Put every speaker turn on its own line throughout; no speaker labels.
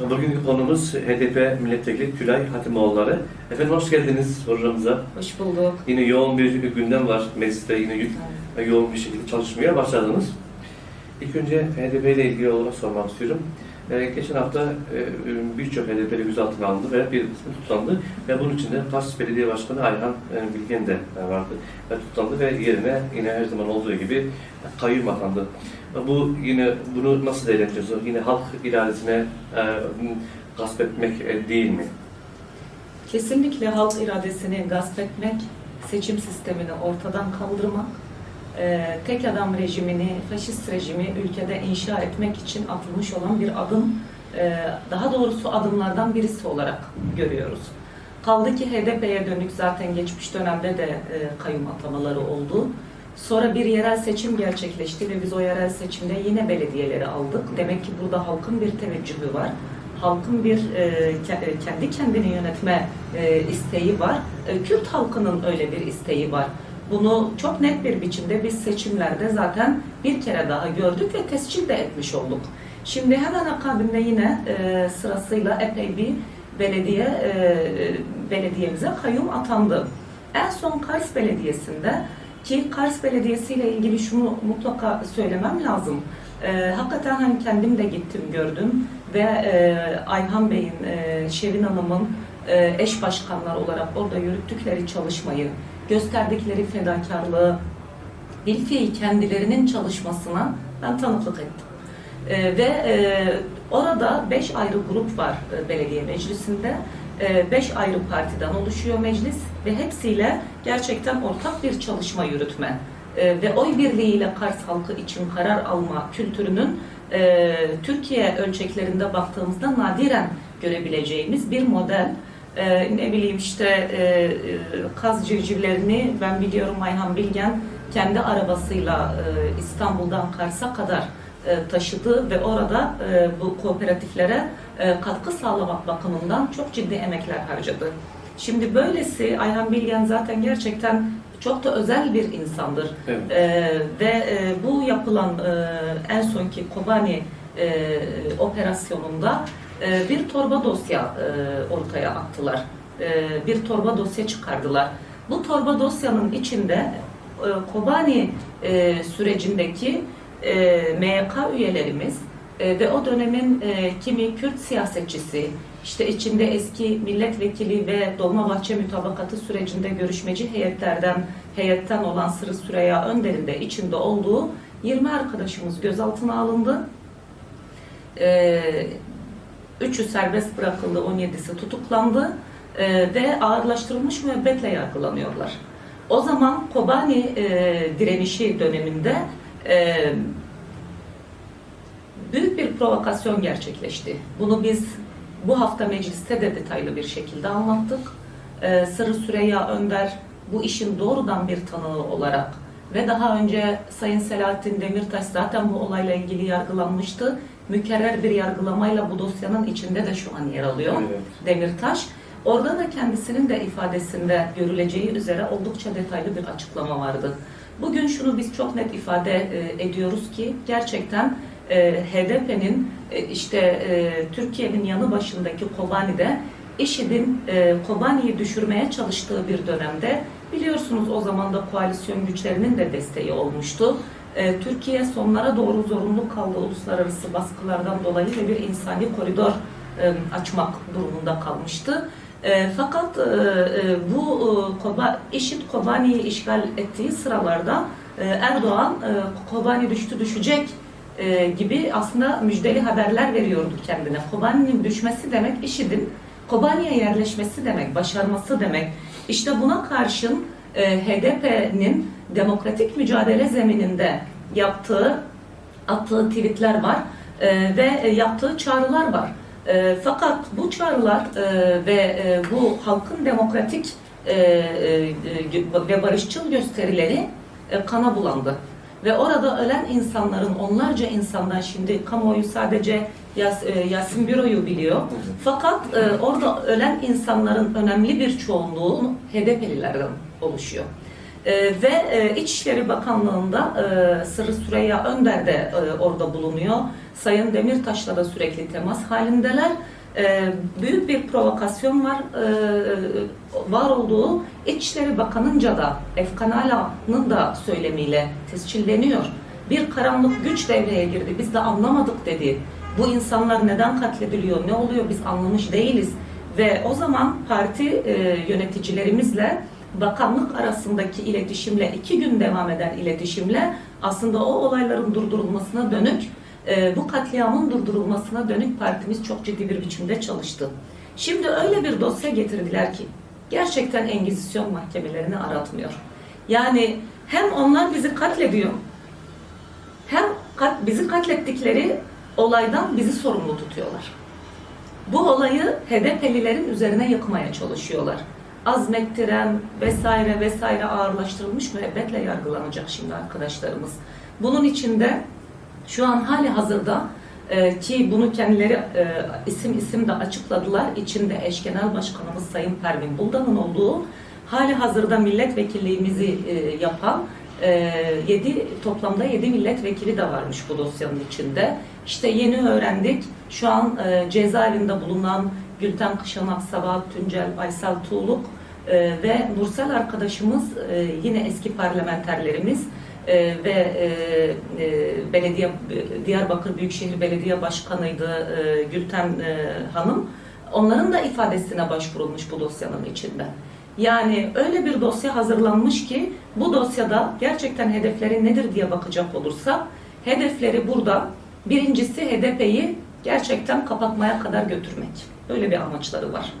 Bugünkü konumuz HDP Milletvekili Tülay Hatimoğulları. Efendim hoş geldiniz programımıza.
Hoş bulduk.
Yine yoğun bir gündem var. Mecliste yine yo- yoğun bir şekilde çalışmaya başladınız. İlk önce HDP ile ilgili olarak sormak istiyorum. Ee, geçen hafta e, birçok HDP'li gözaltına alındı ve bir kısmı tutuklandı. Ve bunun içinde Kars Belediye Başkanı Ayhan e, Bilgen de e, vardı. Ve tutuklandı ve yerine yine her zaman olduğu gibi kayyum atandı. Bu yine bunu nasıl değerlendiriyorsunuz? Yine halk iradesine e, gasp etmek e, değil mi?
Kesinlikle halk iradesini gasp etmek, seçim sistemini ortadan kaldırmak, e, tek adam rejimini, faşist rejimi ülkede inşa etmek için atılmış olan bir adım, e, daha doğrusu adımlardan birisi olarak görüyoruz. Kaldı ki HDP'ye dönük zaten geçmiş dönemde de e, kayyum atamaları oldu. Sonra bir yerel seçim gerçekleşti ve biz o yerel seçimde yine belediyeleri aldık. Demek ki burada halkın bir teveccühü var. Halkın bir e, e, kendi kendini yönetme e, isteği var. E, Kürt halkının öyle bir isteği var. Bunu çok net bir biçimde biz seçimlerde zaten bir kere daha gördük ve tescil de etmiş olduk. Şimdi hemen akabinde yine e, sırasıyla epey bir belediye e, belediyemize kayyum atandı. En son Kars Belediyesi'nde ki Kars Belediyesi ile ilgili şunu mutlaka söylemem lazım. E, hakikaten hani kendim de gittim gördüm ve e, Ayhan Bey'in, e, Şevin Hanım'ın e, eş başkanlar olarak orada yürüttükleri çalışmayı, gösterdikleri fedakarlığı, bilfiil kendilerinin çalışmasına ben tanıklık ettim. E, ve e, orada beş ayrı grup var e, belediye meclisinde. E, beş ayrı partiden oluşuyor meclis ve hepsiyle gerçekten ortak bir çalışma yürütme e, ve oy birliğiyle Kars halkı için karar alma kültürünün e, Türkiye ölçeklerinde baktığımızda nadiren görebileceğimiz bir model. E, ne bileyim işte e, e, kaz civcivlerini ben biliyorum Ayhan Bilgen kendi arabasıyla e, İstanbul'dan Kars'a kadar e, taşıdı ve orada e, bu kooperatiflere e, katkı sağlamak bakımından çok ciddi emekler harcadı. Şimdi böylesi Ayhan Bilgen zaten gerçekten çok da özel bir insandır.
Evet.
E, ve e, bu yapılan e, en sonki Kobani e, operasyonunda e, bir torba dosya e, ortaya attılar. E, bir torba dosya çıkardılar. Bu torba dosyanın içinde e, Kobani e, sürecindeki e, MYK üyelerimiz ve o dönemin kimi Kürt siyasetçisi, işte içinde eski milletvekili ve Dolmabahçe mütabakatı sürecinde görüşmeci heyetlerden heyetten olan Sırrı Süreyya Önder'in de içinde olduğu 20 arkadaşımız gözaltına alındı. E, üçü serbest bırakıldı, 17'si tutuklandı e, ve ağırlaştırılmış müebbetle yargılanıyorlar. O zaman Kobani e, direnişi döneminde e, büyük bir provokasyon gerçekleşti. Bunu biz bu hafta mecliste de detaylı bir şekilde anlattık. Ee, Sırrı Süreyya Önder bu işin doğrudan bir tanığı olarak ve daha önce Sayın Selahattin Demirtaş zaten bu olayla ilgili yargılanmıştı. Mükerrer bir yargılamayla bu dosyanın içinde de şu an yer alıyor
Evet.
Demirtaş. Orada da kendisinin de ifadesinde görüleceği üzere oldukça detaylı bir açıklama vardı. Bugün şunu biz çok net ifade e, ediyoruz ki gerçekten e, HDP'nin e, işte Türkiye'nin yanı başındaki Kobani'de IŞİD'in e, Kobani'yi düşürmeye çalıştığı bir dönemde biliyorsunuz o zaman da koalisyon güçlerinin de desteği olmuştu. E, Türkiye sonlara doğru zorunlu kaldı uluslararası baskılardan dolayı ve bir insani koridor e, açmak durumunda kalmıştı. E, fakat e, e, bu e, Koba, IŞİD Kobani'yi işgal ettiği sıralarda e, Erdoğan e, Kobani düştü düşecek e, gibi aslında müjdeli haberler veriyordu kendine. Kobani'nin düşmesi demek IŞİD'in Kobani'ye yerleşmesi demek, başarması demek. İşte buna karşın e, HDP'nin demokratik mücadele zemininde yaptığı, attığı tweetler var e, ve e, yaptığı çağrılar var. E, fakat bu çağrılar e, ve e, bu halkın demokratik e, e, gö- ve barışçıl gösterileri e, kana bulandı. Ve orada ölen insanların onlarca insandan şimdi kamuoyu sadece Yas, e, Yasin Büro'yu biliyor. Fakat e, orada ölen insanların önemli bir çoğunluğu HDP'lilerden oluşuyor. E, ve e, İçişleri Bakanlığı'nda e, Sırrı Süreyya Önder de e, orada bulunuyor. Sayın Demirtaş'la da sürekli temas halindeler. E, büyük bir provokasyon var. E, var olduğu İçişleri Bakanı'nca da Efkan Ala'nın da söylemiyle tescilleniyor. Bir karanlık güç devreye girdi. Biz de anlamadık dedi. Bu insanlar neden katlediliyor, ne oluyor biz anlamış değiliz. Ve o zaman parti e, yöneticilerimizle bakanlık arasındaki iletişimle, iki gün devam eden iletişimle aslında o olayların durdurulmasına dönük, e, bu katliamın durdurulmasına dönük partimiz çok ciddi bir biçimde çalıştı. Şimdi öyle bir dosya getirdiler ki gerçekten Engizisyon mahkemelerini aratmıyor. Yani hem onlar bizi katlediyor, hem kat, bizi katlettikleri olaydan bizi sorumlu tutuyorlar. Bu olayı HDP'lilerin üzerine yıkmaya çalışıyorlar. Azmettiren vesaire vesaire ağırlaştırılmış müebbetle yargılanacak şimdi arkadaşlarımız. Bunun içinde şu an hali hazırda e, ki bunu kendileri e, isim isim de açıkladılar. İçinde eş genel başkanımız Sayın Pervin Buldan'ın olduğu hali hazırda milletvekilliğimizi e, yapan 7 toplamda 7 milletvekili de varmış bu dosyanın içinde. İşte yeni öğrendik. Şu an e, cezaevinde bulunan Gülten Kışanak, Sabah Tüncel, Aysel Tuğluk e, ve Nursel arkadaşımız e, yine eski parlamenterlerimiz e, ve e, e, belediye Diyarbakır Büyükşehir Belediye Başkanıydı e, Gülten e, Hanım. Onların da ifadesine başvurulmuş bu dosyanın içinde. Yani öyle bir dosya hazırlanmış ki bu dosyada gerçekten hedefleri nedir diye bakacak olursak hedefleri burada birincisi HDP'yi gerçekten kapatmaya kadar götürmek. Öyle bir amaçları var.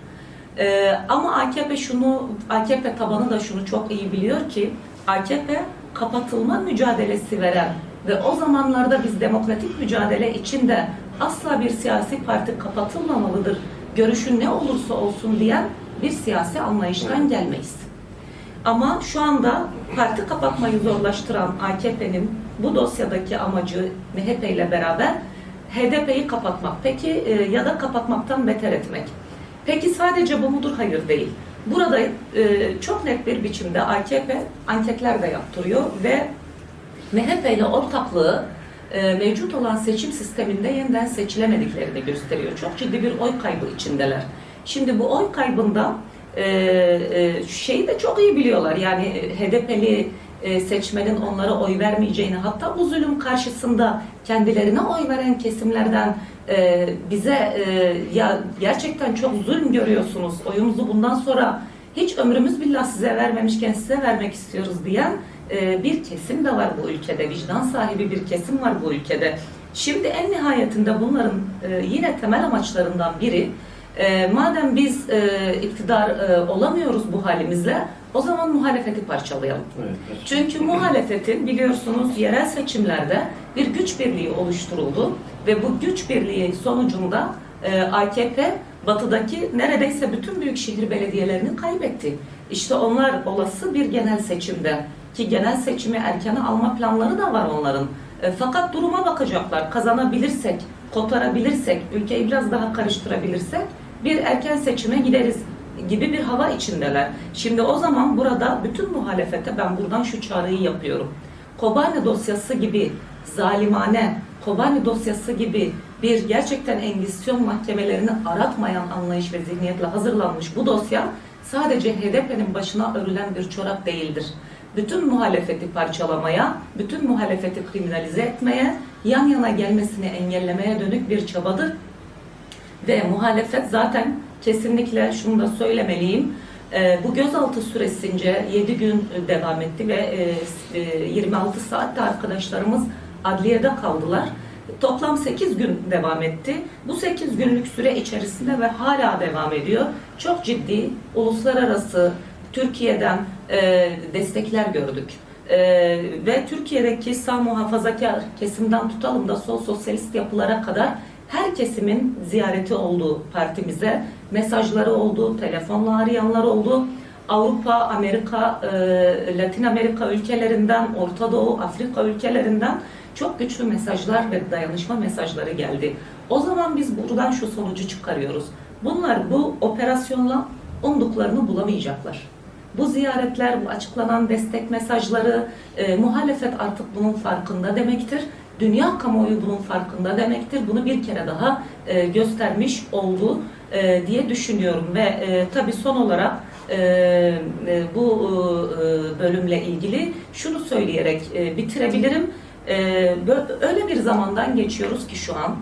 Ee, ama AKP şunu, AKP tabanı da şunu çok iyi biliyor ki AKP kapatılma mücadelesi veren ve o zamanlarda biz demokratik mücadele içinde asla bir siyasi parti kapatılmamalıdır, görüşün ne olursa olsun diyen bir siyasi anlayıştan gelmeyiz. Ama şu anda parti kapatmayı zorlaştıran AKP'nin bu dosyadaki amacı MHP ile beraber HDP'yi kapatmak. Peki e, ya da kapatmaktan beter etmek. Peki sadece bu mudur? Hayır değil. Burada e, çok net bir biçimde AKP anketler de yaptırıyor ve MHP ile ortaklığı e, mevcut olan seçim sisteminde yeniden seçilemediklerini gösteriyor. Çok ciddi bir oy kaybı içindeler. Şimdi bu oy kaybında e, e, şeyi de çok iyi biliyorlar. Yani HDP'li e, seçmenin onlara oy vermeyeceğini hatta bu zulüm karşısında kendilerine oy veren kesimlerden e, bize e, ya gerçekten çok zulüm görüyorsunuz oyumuzu bundan sonra hiç ömrümüz billah size vermemişken size vermek istiyoruz diyen bir kesim de var bu ülkede. Vicdan sahibi bir kesim var bu ülkede. Şimdi en nihayetinde bunların yine temel amaçlarından biri e, madem biz e, iktidar e, olamıyoruz bu halimizle, o zaman muhalefeti parçalayalım.
Evet, evet.
Çünkü muhalefetin biliyorsunuz yerel seçimlerde bir güç birliği oluşturuldu ve bu güç birliği sonucunda e, AKP batıdaki neredeyse bütün büyükşehir belediyelerini kaybetti. İşte onlar olası bir genel seçimde ki genel seçimi erkene alma planları da var onların. E, fakat duruma bakacaklar. Kazanabilirsek, kotarabilirsek, ülkeyi biraz daha karıştırabilirsek bir erken seçime gideriz gibi bir hava içindeler. Şimdi o zaman burada bütün muhalefete ben buradan şu çağrıyı yapıyorum. Kobani dosyası gibi zalimane, Kobani dosyası gibi bir gerçekten engizisyon mahkemelerini aratmayan anlayış ve zihniyetle hazırlanmış bu dosya sadece HDP'nin başına örülen bir çorap değildir. Bütün muhalefeti parçalamaya, bütün muhalefeti kriminalize etmeye, yan yana gelmesini engellemeye dönük bir çabadır ve muhalefet zaten kesinlikle şunu da söylemeliyim. E, bu gözaltı süresince 7 gün devam etti ve e, e, 26 saatte arkadaşlarımız adliyede kaldılar. Toplam 8 gün devam etti. Bu 8 günlük süre içerisinde ve hala devam ediyor. Çok ciddi uluslararası Türkiye'den e, destekler gördük. E, ve Türkiye'deki sağ muhafazakar kesimden tutalım da sol sosyalist yapılara kadar her kesimin ziyareti oldu partimize. Mesajları oldu, telefonla arayanlar oldu. Avrupa, Amerika, e, Latin Amerika ülkelerinden, Orta Doğu, Afrika ülkelerinden çok güçlü mesajlar ve dayanışma mesajları geldi. O zaman biz buradan şu sonucu çıkarıyoruz. Bunlar bu operasyonla umduklarını bulamayacaklar. Bu ziyaretler, bu açıklanan destek mesajları, e, muhalefet artık bunun farkında demektir. Dünya kamuoyu bunun farkında demektir. Bunu bir kere daha e, göstermiş oldu e, diye düşünüyorum ve e, tabii son olarak e, e, bu e, bölümle ilgili şunu söyleyerek e, bitirebilirim. E, öyle bir zamandan geçiyoruz ki şu an.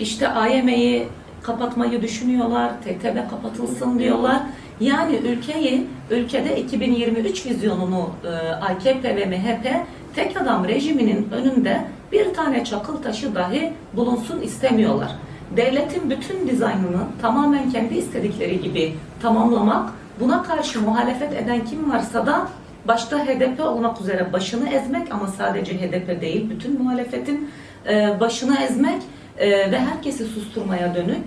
İşte AYM'yi kapatmayı düşünüyorlar, TTB kapatılsın diyorlar. Yani ülkeyi, ülkede 2023 vizyonunu e, AKP ve MHP tek adam rejiminin önünde bir tane çakıl taşı dahi bulunsun istemiyorlar. Devletin bütün dizaynını tamamen kendi istedikleri gibi tamamlamak, buna karşı muhalefet eden kim varsa da başta HDP olmak üzere başını ezmek ama sadece HDP değil, bütün muhalefetin e, başını ezmek e, ve herkesi susturmaya dönük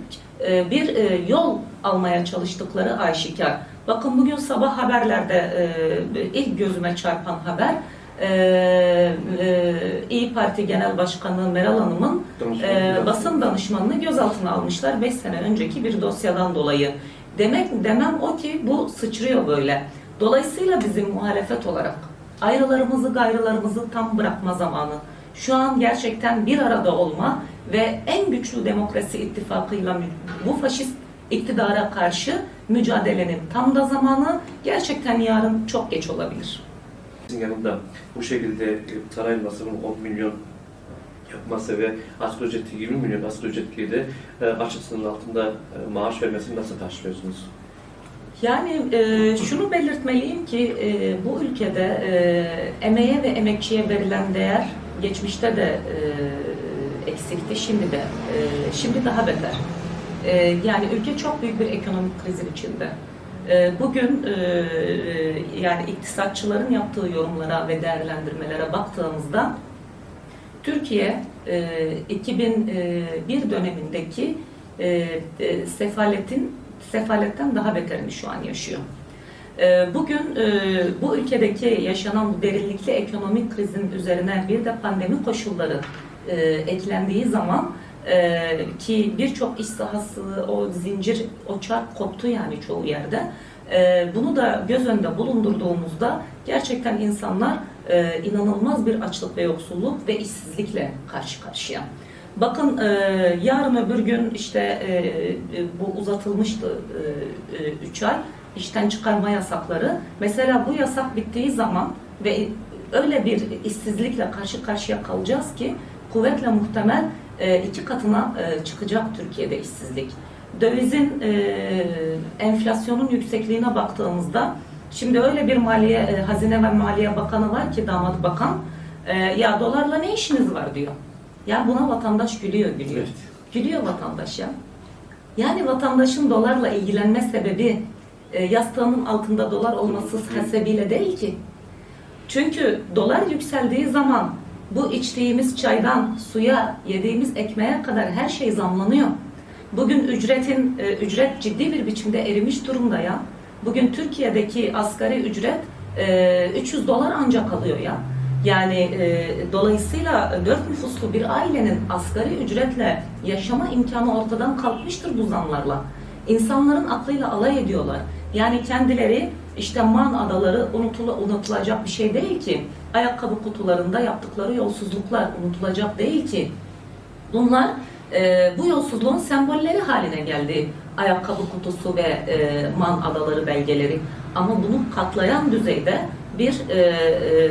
bir yol almaya çalıştıkları aşikar. Bakın bugün sabah haberlerde e, ilk gözüme çarpan haber e, e, İyi Parti Genel Başkanı Meral Hanım'ın e, basın danışmanını gözaltına almışlar 5 sene önceki bir dosyadan dolayı. Demek demem o ki bu sıçrıyor böyle. Dolayısıyla bizim muhalefet olarak ayrılarımızı gayrılarımızı tam bırakma zamanı. Şu an gerçekten bir arada olma ve en güçlü demokrasi ittifakıyla bu faşist iktidara karşı mücadelenin tam da zamanı gerçekten yarın çok geç olabilir.
Sizin yanında bu şekilde e, saray masrafının 10 milyon yapması ve asgari ücreti 20 milyon asgari ücretliye de e, açık sınırın altında e, maaş vermesini nasıl karşılıyorsunuz?
Yani e, şunu belirtmeliyim ki e, bu ülkede e, emeğe ve emekçiye verilen değer geçmişte de e, eksikti, şimdi de e, şimdi daha beter. E, yani ülke çok büyük bir ekonomik krizin içinde. E, bugün e, e, yani iktisatçıların yaptığı yorumlara ve değerlendirmelere baktığımızda Türkiye e, 2001 dönemindeki e, e, sefaletin sefaletten daha beterini şu an yaşıyor. E, Bugün e, bu ülkedeki yaşanan bu derinlikli ekonomik krizin üzerine bir de pandemi koşulları e, eklendiği zaman e, ki birçok iş sahası, o zincir, o çark koptu yani çoğu yerde. E, Bunu da göz önünde bulundurduğumuzda gerçekten insanlar e, inanılmaz bir açlık ve yoksulluk ve işsizlikle karşı karşıya. Bakın e, yarın öbür gün işte e, bu uzatılmıştı 3 ay işten çıkarma yasakları. Mesela bu yasak bittiği zaman ve öyle bir işsizlikle karşı karşıya kalacağız ki kuvvetle muhtemel iki katına e, çıkacak Türkiye'de işsizlik. Dövizin e, enflasyonun yüksekliğine baktığımızda şimdi öyle bir maliye e, hazine ve maliye bakanı var ki damat bakan e, ya dolarla ne işiniz var diyor. Ya buna vatandaş gülüyor gülüyor.
Evet.
Gülüyor vatandaş ya. Yani vatandaşın dolarla ilgilenme sebebi e, yastığının altında dolar olması hasebiyle değil ki. Çünkü dolar yükseldiği zaman bu içtiğimiz çaydan suya, yediğimiz ekmeğe kadar her şey zamlanıyor. Bugün ücretin e, ücret ciddi bir biçimde erimiş durumda ya. Bugün Türkiye'deki asgari ücret e, 300 dolar ancak alıyor ya. Yani e, dolayısıyla dört nüfuslu bir ailenin asgari ücretle yaşama imkanı ortadan kalkmıştır bu zamlarla. İnsanların aklıyla alay ediyorlar. Yani kendileri işte Man adaları unutula, unutulacak bir şey değil ki. Ayakkabı kutularında yaptıkları yolsuzluklar unutulacak değil ki. Bunlar e, bu yolsuzluğun sembolleri haline geldi. Ayakkabı kutusu ve e, Man adaları belgeleri. Ama bunu katlayan düzeyde bir e, e, e,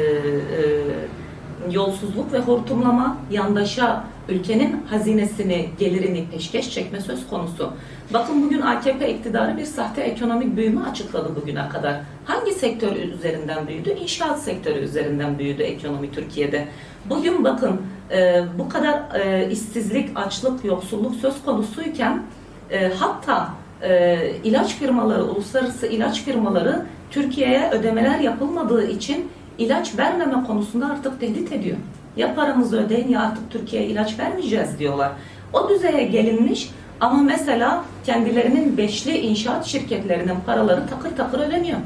yolsuzluk ve hortumlama yandaşa ülkenin hazinesini, gelirini peşkeş çekme söz konusu. Bakın bugün AKP iktidarı bir sahte ekonomik büyüme açıkladı bugüne kadar. Hangi sektör üzerinden büyüdü? İnşaat sektörü üzerinden büyüdü ekonomi Türkiye'de. Bugün bakın e, bu kadar e, işsizlik, açlık, yoksulluk söz konusuyken e, hatta e, ilaç firmaları, uluslararası ilaç firmaları Türkiye'ye ödemeler yapılmadığı için ilaç vermeme konusunda artık tehdit ediyor. Ya paramızı ödeyin ya artık Türkiye'ye ilaç vermeyeceğiz diyorlar. O düzeye gelinmiş ama mesela kendilerinin beşli inşaat şirketlerinin paraları takır takır ödeniyor.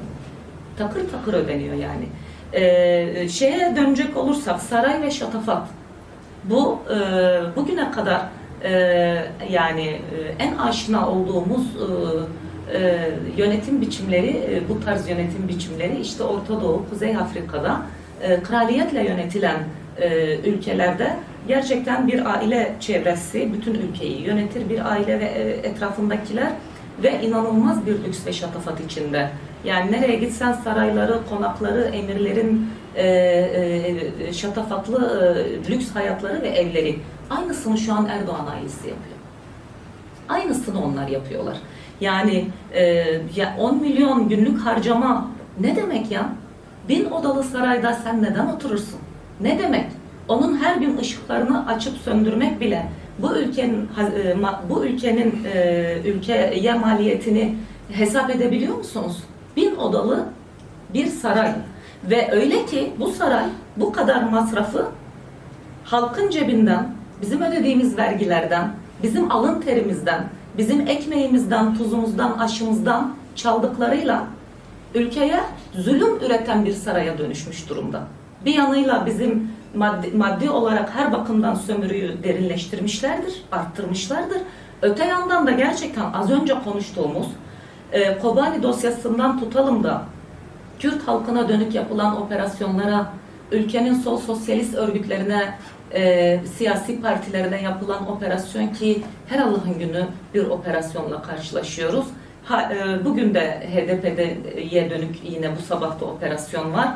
Takır takır ödeniyor yani. Ee, şeye dönecek olursak saray ve şatafat. Bu e, bugüne kadar e, yani e, en aşina olduğumuz e, e, yönetim biçimleri, e, bu tarz yönetim biçimleri işte Orta Doğu, Kuzey Afrika'da e, kraliyetle yönetilen e, ülkelerde gerçekten bir aile çevresi bütün ülkeyi yönetir. Bir aile ve e, etrafındakiler ve inanılmaz bir lüks ve şatafat içinde. Yani nereye gitsen sarayları, konakları, emirlerin e, e, şatafatlı e, lüks hayatları ve evleri. Aynısını şu an Erdoğan ailesi yapıyor. Aynısını onlar yapıyorlar. Yani e, ya 10 milyon günlük harcama ne demek ya? Bin odalı sarayda sen neden oturursun? Ne demek? Onun her gün ışıklarını açıp söndürmek bile bu ülkenin e, bu ülkenin e, ülkeye maliyetini hesap edebiliyor musunuz? Bin odalı bir saray ve öyle ki bu saray bu kadar masrafı halkın cebinden, bizim ödediğimiz vergilerden, bizim alın terimizden, bizim ekmeğimizden, tuzumuzdan, aşımızdan çaldıklarıyla ülkeye zulüm üreten bir saraya dönüşmüş durumda. Bir yanıyla bizim maddi, maddi olarak her bakımdan sömürüyü derinleştirmişlerdir, arttırmışlardır. Öte yandan da gerçekten az önce konuştuğumuz e, Kobani dosyasından tutalım da Kürt halkına dönük yapılan operasyonlara, ülkenin sol sosyalist örgütlerine, e, siyasi partilerine yapılan operasyon ki her Allah'ın günü bir operasyonla karşılaşıyoruz. Ha, e, bugün de HDP'ye dönük yine bu sabah da operasyon var.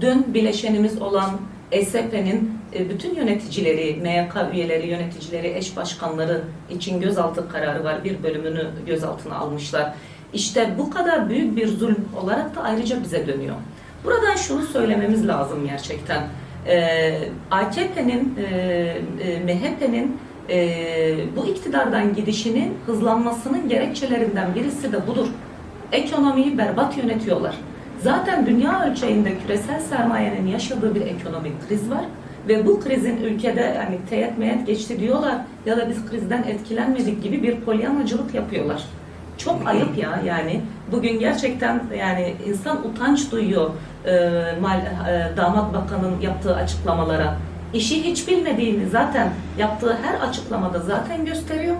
Dün bileşenimiz olan ESP'nin e, bütün yöneticileri, MYK üyeleri, yöneticileri, eş başkanları için gözaltı kararı var. Bir bölümünü gözaltına almışlar. İşte bu kadar büyük bir zulüm olarak da ayrıca bize dönüyor. Buradan şunu söylememiz lazım gerçekten. AKP'nin, e, e, MHP'nin e, bu iktidardan gidişinin hızlanmasının gerekçelerinden birisi de budur. Ekonomiyi berbat yönetiyorlar. Zaten dünya ölçeğinde küresel sermayenin yaşadığı bir ekonomik kriz var. Ve bu krizin ülkede hani teyit meyet geçti diyorlar ya da biz krizden etkilenmedik gibi bir polyanacılık yapıyorlar. Çok ayıp ya yani. Bugün gerçekten yani insan utanç duyuyor e, mal, e, damat bakanın yaptığı açıklamalara. İşi hiç bilmediğini zaten yaptığı her açıklamada zaten gösteriyor.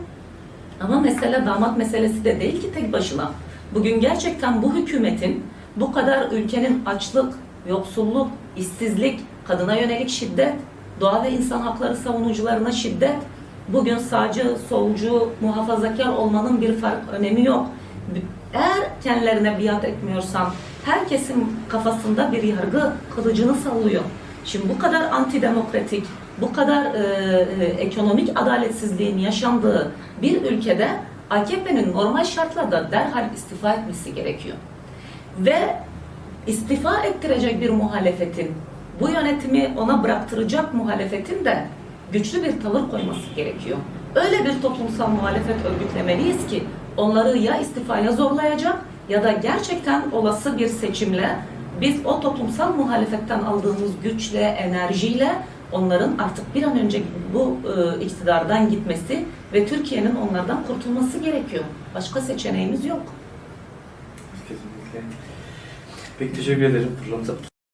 Ama mesele damat meselesi de değil ki tek başına. Bugün gerçekten bu hükümetin bu kadar ülkenin açlık, yoksulluk, işsizlik, kadına yönelik şiddet, doğa ve insan hakları savunucularına şiddet, bugün sağcı, solcu, muhafazakar olmanın bir fark önemi yok. Eğer kendilerine biat etmiyorsan, herkesin kafasında bir yargı kılıcını sallıyor. Şimdi bu kadar antidemokratik, bu kadar e, e, ekonomik adaletsizliğin yaşandığı bir ülkede AKP'nin normal şartlarda derhal istifa etmesi gerekiyor. Ve istifa ettirecek bir muhalefetin, bu yönetimi ona bıraktıracak muhalefetin de güçlü bir tavır koyması gerekiyor. Öyle bir toplumsal muhalefet örgütlemeliyiz ki onları ya istifaya zorlayacak ya da gerçekten olası bir seçimle biz o toplumsal muhalefetten aldığımız güçle, enerjiyle onların artık bir an önce bu e, iktidardan gitmesi ve Türkiye'nin onlardan kurtulması gerekiyor. Başka seçeneğimiz yok.
Kesinlikle. Peki teşekkür ederim